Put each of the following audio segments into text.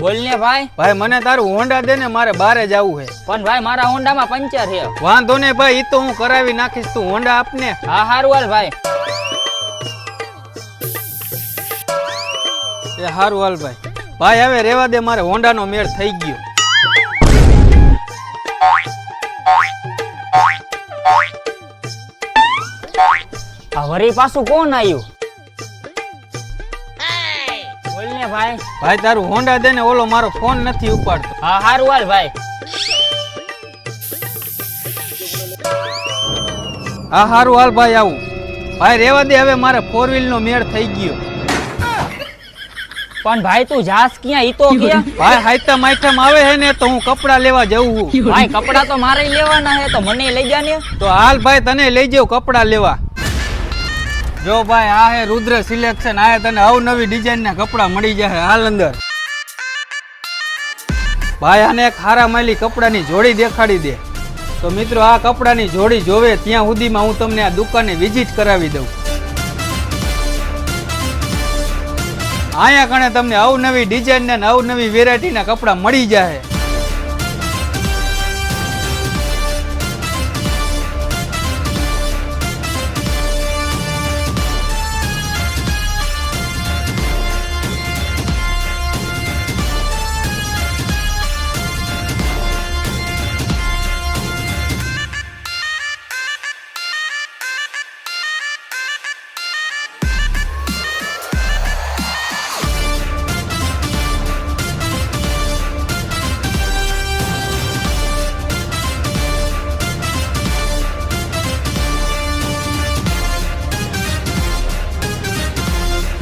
બોલ ને ભાઈ. ભાઈ મને તારું હોન્ડા દે ને મારે બારે જવું છે. પણ ભાઈ મારા હોન્ડામાં પંચર છે. વાંધો ને ભાઈ ઈ તો હું કરાવી નાખીશ. તું હોન્ડા આપને. હા હારું હાલ ભાઈ. એ હારું હાલ ભાઈ. ભાઈ હવે રેવા દે મારે હોન્ડાનો મેળ થઈ ગયો. આ વરી પાછું કોણ આવ્યું? ને ભાઈ? ભાઈ તારું હોન્ડા દે ને ઓલો મારો ફોન નથી ઉપાડતો. હા હારું હાલ ભાઈ. હા હારું હાલ ભાઈ આવું. ભાઈ રેવા દે હવે મારે ફોર વ્હીલ નો મેળ થઈ ગયો. પણ ભાઈ તું જાસ ક્યાં? ઈ તો ક્યાં ભાઈ હાઈતા માઈઠામ આવે હે ને તો હું કપડા લેવા જઉં છું ભાઈ કપડા તો મારે લેવાના હે તો મને લઈ જા ને તો હાલ ભાઈ તને લઈ જાવ કપડા લેવા. જો ભાઈ, આ હે રુદ્ર સિલેક્શન આ તને અવનવી ડિઝાઇન ના કપડા મળી જશે હાલ અંદર. ભાઈ, આને એક હારા માલી કપડાની જોડી દેખાડી દે. તો મિત્રો, આ કપડાની જોડી જોવે ત્યાં સુધીમાં હું તમને આ દુકાને વિઝિટ કરાવી દઉં. અહીંયા કણે તમને અવનવી ડિઝાઇન ને અવનવી વેરાયટીના કપડાં મળી જાય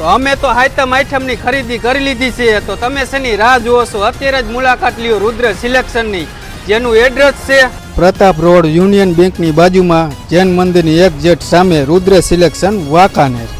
તો અમે તો હાઈતમ આઈટમની ખરીદી કરી લીધી છે. તો તમે શેની રાહ જુઓ છો? અત્યારે જ મુલાકાત લ્યો રુદ્ર સિલેક્શનની, જેનું એડ્રેસ છે પ્રતાપ રોડ યુનિયન બેંકની બાજુમાં, જૈન મંદિરની એક જેટ સામે રુદ્ર સિલેક્શન વાંકાનેર.